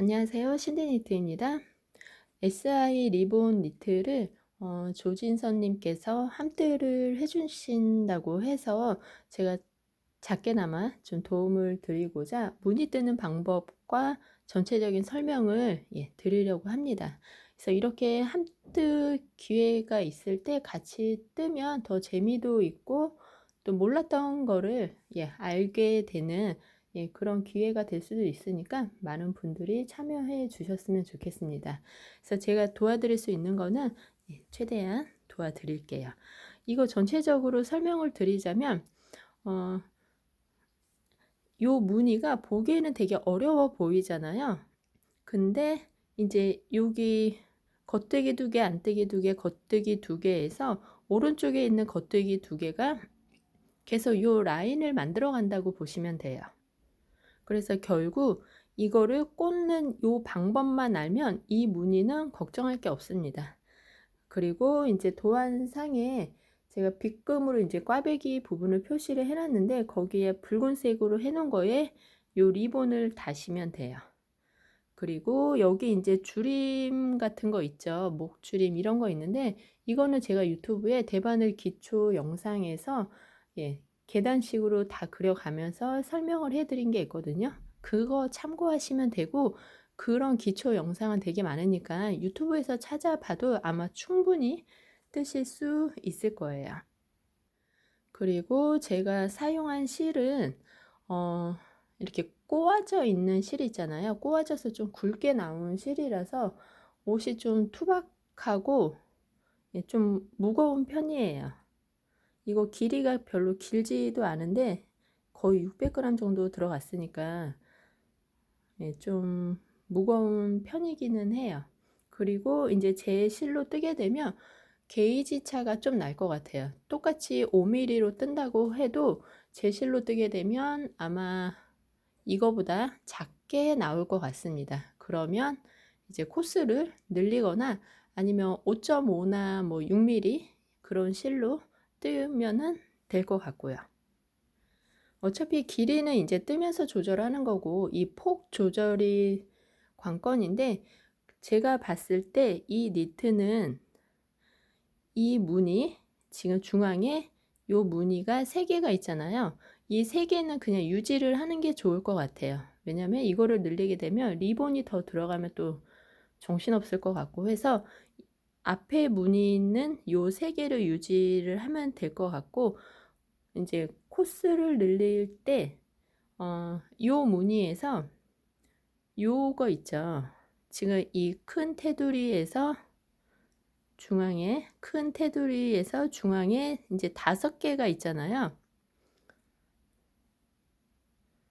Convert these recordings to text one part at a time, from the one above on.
안녕하세요. 신데니트입니다. SI 리본 니트를 어, 조진선님께서 함뜨를 해주신다고 해서 제가 작게나마 좀 도움을 드리고자 문의 뜨는 방법과 전체적인 설명을 예, 드리려고 합니다. 그래서 이렇게 함뜨 기회가 있을 때 같이 뜨면 더 재미도 있고 또 몰랐던 거를 예, 알게 되는 예, 그런 기회가 될 수도 있으니까 많은 분들이 참여해 주셨으면 좋겠습니다. 그래서 제가 도와드릴 수 있는 거는 예, 최대한 도와드릴게요. 이거 전체적으로 설명을 드리자면 어, 요 무늬가 보기에는 되게 어려워 보이잖아요. 근데 이제 여기 겉뜨기 두 개, 안뜨기 두 개, 겉뜨기 두 개에서 오른쪽에 있는 겉뜨기 두 개가 계속 요 라인을 만들어 간다고 보시면 돼요. 그래서 결국 이거를 꽂는 요 방법만 알면 이 무늬는 걱정할 게 없습니다. 그리고 이제 도안상에 제가 빗금으로 이제 꽈배기 부분을 표시를 해놨는데 거기에 붉은색으로 해놓은 거에 요 리본을 다시면 돼요. 그리고 여기 이제 줄임 같은 거 있죠. 목 줄임 이런 거 있는데 이거는 제가 유튜브에 대바늘 기초 영상에서 예, 계단식으로 다 그려가면서 설명을 해드린 게 있거든요. 그거 참고하시면 되고 그런 기초 영상은 되게 많으니까 유튜브에서 찾아봐도 아마 충분히 뜨실 수 있을 거예요. 그리고 제가 사용한 실은 어, 이렇게 꼬아져 있는 실 있잖아요. 꼬아져서 좀 굵게 나온 실이라서 옷이 좀 투박하고 예, 좀 무거운 편이에요. 이거 길이가 별로 길지도 않은데 거의 600g 정도 들어갔으니까 예, 좀 무거운 편이기는 해요. 그리고 이제 제 실로 뜨게 되면 게이지 차가 좀 날 것 같아요. 똑같이 5mm로 뜬다고 해도 제 실로 뜨게 되면 아마 이거보다 작게 나올 것 같습니다. 그러면 이제 코스를 늘리거나 아니면 5.5나 뭐 6mm 그런 실로 뜨면은 될 것 같고요. 어차피 길이는 이제 뜨면서 조절하는 거고 이 폭 조절이 관건인데 제가 봤을 때 이 니트는 이 무늬 지금 중앙에 요 무늬가 세 개가 있잖아요. 이세 개는 그냥 유지를 하는 게 좋을 것 같아요. 왜냐면 이거를 늘리게 되면 리본이 더 들어가면 또 정신없을 것 같고 해서 앞에 무늬는 요 세 개를 유지를 하면 될 것 같고 이제 코스를 늘릴 때 어, 요 무늬에서 요거 있죠. 지금 이 큰 테두리에서 중앙에 큰 테두리에서 중앙에 이제 다섯 개가 있잖아요.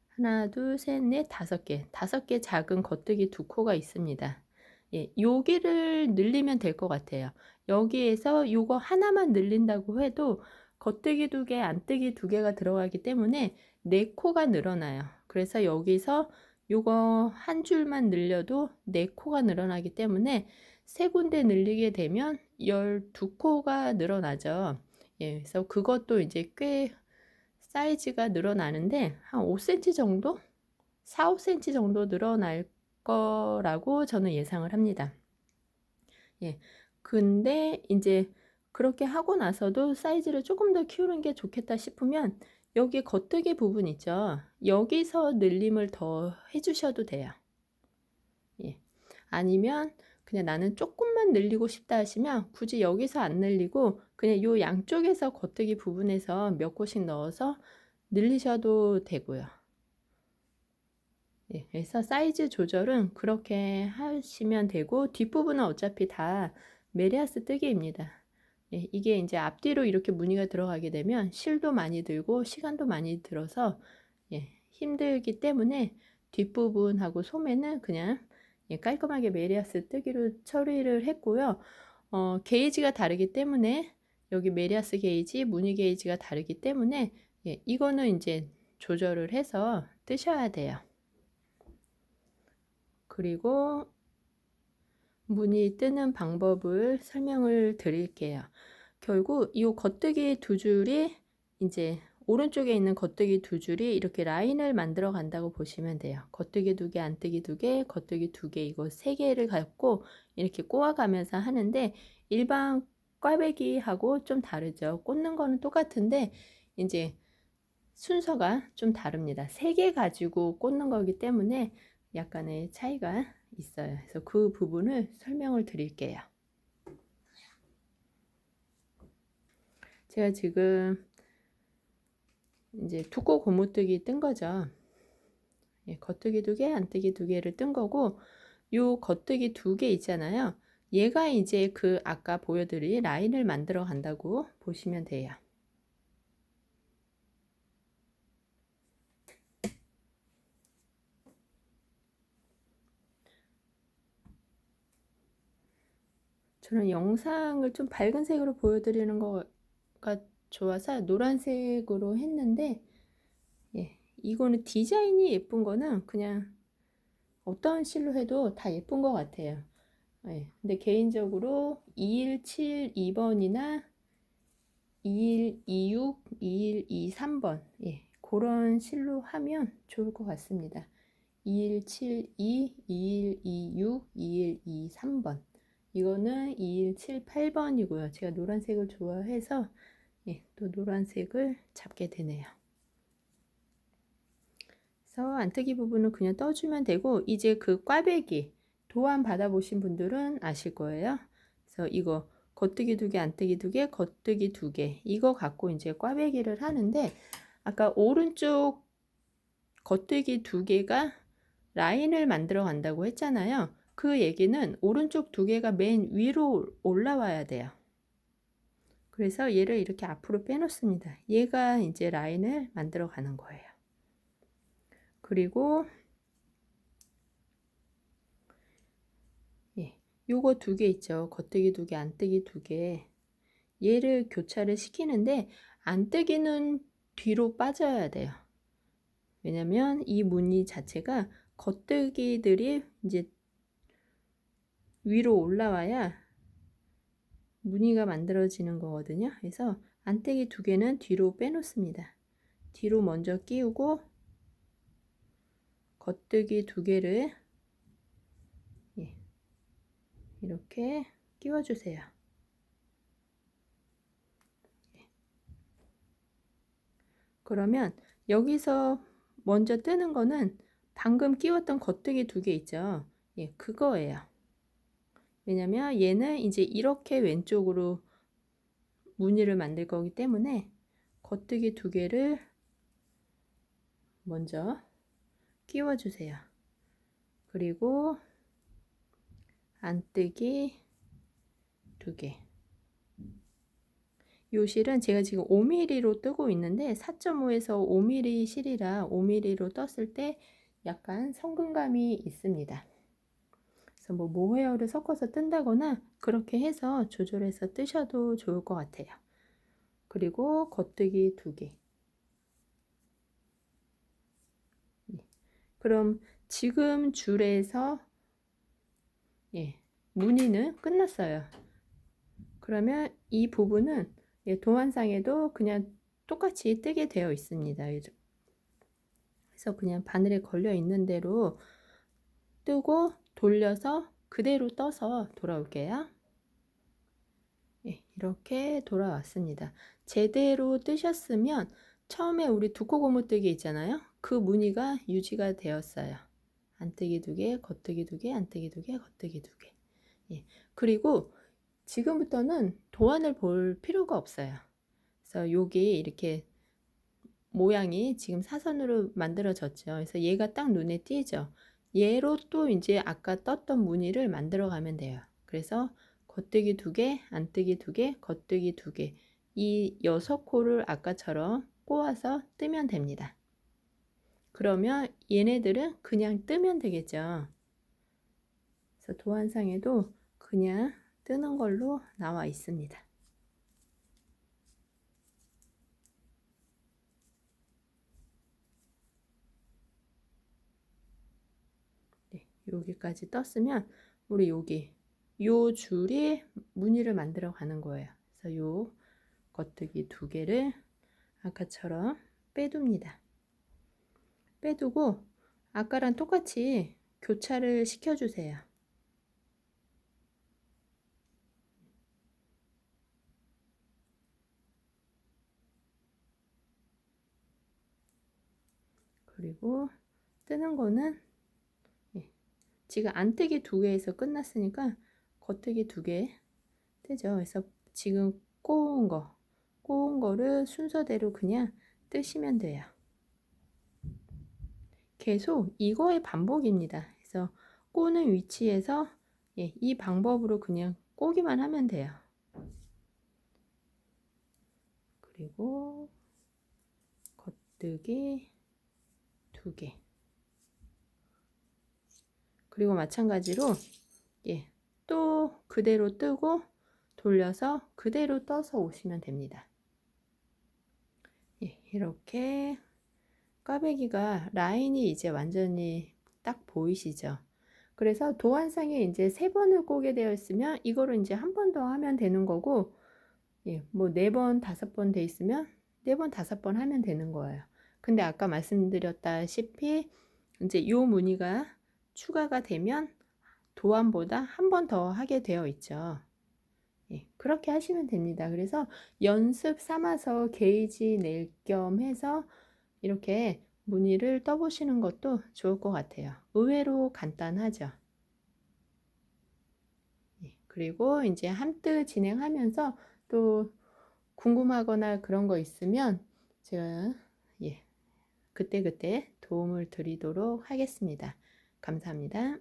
하나, 둘, 셋, 넷, 다섯 개. 다섯 개 작은 겉뜨기 두 코가 있습니다. 예, 여기를 늘리면 될 것 같아요. 여기에서 요거 하나만 늘린다고 해도 겉뜨기 두 개, 안뜨기 두 개가 들어가기 때문에 네 코가 늘어나요. 그래서 여기서 요거 한 줄만 늘려도 네 코가 늘어나기 때문에 세 군데 늘리게 되면 12코가 늘어나죠. 예, 그래서 그것도 이제 꽤 사이즈가 늘어나는데 한 5cm 정도? 4, 5cm 정도 늘어날 거라고 저는 예상을 합니다. 예. 근데 이제 그렇게 하고 나서도 사이즈를 조금 더 키우는 게 좋겠다 싶으면 여기 겉뜨기 부분 있죠. 여기서 늘림을 더 해주셔도 돼요. 예. 아니면 그냥 나는 조금만 늘리고 싶다 하시면 굳이 여기서 안 늘리고 그냥 요 양쪽에서 겉뜨기 부분에서 몇 곳씩 넣어서 늘리셔도 되고요. 예, 그래서 사이즈 조절은 그렇게 하시면 되고 뒷부분은 어차피 다 메리아스 뜨기입니다. 예, 이게 이제 앞뒤로 이렇게 무늬가 들어가게 되면 실도 많이 들고 시간도 많이 들어서 예, 힘들기 때문에 뒷부분하고 소매는 그냥 예, 깔끔하게 메리아스 뜨기로 처리를 했고요. 어, 게이지가 다르기 때문에 여기 메리아스 게이지, 무늬 게이지가 다르기 때문에 예, 이거는 이제 조절을 해서 뜨셔야 돼요. 그리고 문이 뜨는 방법을 설명을 드릴게요. 결국 이 겉뜨기 두 줄이 이제 오른쪽에 있는 겉뜨기 두 줄이 이렇게 라인을 만들어 간다고 보시면 돼요. 겉뜨기 두 개, 안뜨기 두 개, 겉뜨기 두 개, 이거 세 개를 갖고 이렇게 꼬아가면서 하는데 일반 꽈배기하고 좀 다르죠. 꽂는 거는 똑같은데 이제 순서가 좀 다릅니다. 세 개 가지고 꽂는 거기 때문에 약간의 차이가 있어요. 그래서 그 부분을 설명을 드릴게요. 제가 지금 이제 두꺼 고무뜨기 뜬 거죠. 예, 겉뜨기 두 개, 안뜨기 두 개를 뜬 거고 요 겉뜨기 두 개 있잖아요. 얘가 이제 그 아까 보여드린 라인을 만들어 간다고 보시면 돼요. 저는 영상을 좀 밝은 색으로 보여드리는 거가 좋아서 노란색으로 했는데 예, 이거는 디자인이 예쁜 거는 그냥 어떤 실로 해도 다 예쁜 것 같아요. 예, 근데 개인적으로 2172번이나 2126, 2123번 예, 그런 실로 하면 좋을 것 같습니다. 2172, 2126, 2123번 이거는 2178번이고요. 제가 노란색을 좋아해서 예, 또 노란색을 잡게 되네요. 그래서 안뜨기 부분은 그냥 떠주면 되고 이제 그 꽈배기 도안 받아보신 분들은 아실 거예요. 그래서 이거 겉뜨기 두 개, 안뜨기 두 개, 겉뜨기 두 개 이거 갖고 이제 꽈배기를 하는데 아까 오른쪽 겉뜨기 두 개가 라인을 만들어 간다고 했잖아요. 그 얘기는 오른쪽 두 개가 맨 위로 올라와야 돼요. 그래서 얘를 이렇게 앞으로 빼놓습니다. 얘가 이제 라인을 만들어 가는 거예요. 그리고 예, 요거 두 개 있죠. 겉뜨기 두 개, 안뜨기 두 개. 얘를 교차를 시키는데 안뜨기는 뒤로 빠져야 돼요. 왜냐면 이 무늬 자체가 겉뜨기들이 이제 위로 올라와야 무늬가 만들어지는 거거든요. 그래서 안떼기 두 개는 뒤로 빼놓습니다. 뒤로 먼저 끼우고 겉뜨기 두 개를 예, 이렇게 끼워주세요. 예. 그러면 여기서 먼저 뜨는 거는 방금 끼웠던 겉뜨기 두 개 있죠. 예, 그거예요. 왜냐면 얘는 이제 이렇게 왼쪽으로 무늬를 만들 거기 때문에 겉뜨기 두 개를 먼저 끼워 주세요. 그리고 안뜨기 두 개. 요 실은 제가 지금 5mm로 뜨고 있는데 4.5에서 5mm 실이라 5mm로 떴을 때 약간 성근감이 있습니다. 그래서 뭐 모헤어를 섞어서 뜬다거나 그렇게 해서 조절해서 뜨셔도 좋을 것 같아요. 그리고 겉뜨기 두 개. 예. 그럼 지금 줄에서 예, 무늬는 끝났어요. 그러면 이 부분은 예, 도안상에도 그냥 똑같이 뜨게 되어 있습니다. 그래서 그냥 바늘에 걸려 있는 대로 뜨고 돌려서 그대로 떠서 돌아올게요. 예, 이렇게 돌아왔습니다. 제대로 뜨셨으면 처음에 우리 두코 고무뜨기 있잖아요. 그 무늬가 유지가 되었어요. 안뜨기 두 개, 겉뜨기 두 개, 안뜨기 두 개, 겉뜨기 두 개. 예, 그리고 지금부터는 도안을 볼 필요가 없어요. 그래서 여기 이렇게 모양이 지금 사선으로 만들어졌죠. 그래서 얘가 딱 눈에 띄죠. 얘로 또 이제 아까 떴던 무늬를 만들어 가면 돼요. 그래서 겉뜨기 두 개, 안뜨기 두 개, 겉뜨기 두 개. 이 여섯 코를 아까처럼 꼬아서 뜨면 됩니다. 그러면 얘네들은 그냥 뜨면 되겠죠. 그래서 도안상에도 그냥 뜨는 걸로 나와 있습니다. 여기까지 떴으면 우리 여기 요 줄이 무늬를 만들어 가는 거예요. 그래서 요 겉뜨기 두 개를 아까처럼 빼둡니다. 빼두고 아까랑 똑같이 교차를 시켜주세요. 그리고 뜨는 거는 예, 지금 안뜨기 두 개에서 끝났으니까 겉뜨기 두 개 뜨죠. 그래서 지금 꼬은 거, 꼬은 거를 순서대로 그냥 뜨시면 돼요. 계속 이거의 반복입니다. 그래서 꼬는 위치에서 예, 이 방법으로 그냥 꼬기만 하면 돼요. 그리고 겉뜨기 두 개. 그리고 마찬가지로 예, 또 그대로 뜨고 돌려서 그대로 떠서 오시면 됩니다. 예, 이렇게 꽈배기가 라인이 이제 완전히 딱 보이시죠? 그래서 도안상에 이제 세 번을 꼬게 되어 있으면 이거를 이제 한 번 더 하면 되는 거고 예, 뭐 네 번, 다섯 번 돼 있으면 네 번, 다섯 번 하면 되는 거예요. 근데 아까 말씀드렸다시피 이제 요 무늬가 추가가 되면 도안보다 한 번 더 하게 되어 있죠. 예, 그렇게 하시면 됩니다. 그래서 연습 삼아서 게이지 낼 겸 해서 이렇게 무늬를 떠보시는 것도 좋을 것 같아요. 의외로 간단하죠. 예, 그리고 이제 함뜨 진행하면서 또 궁금하거나 그런 거 있으면 제가 예, 그때그때 도움을 드리도록 하겠습니다. 감사합니다.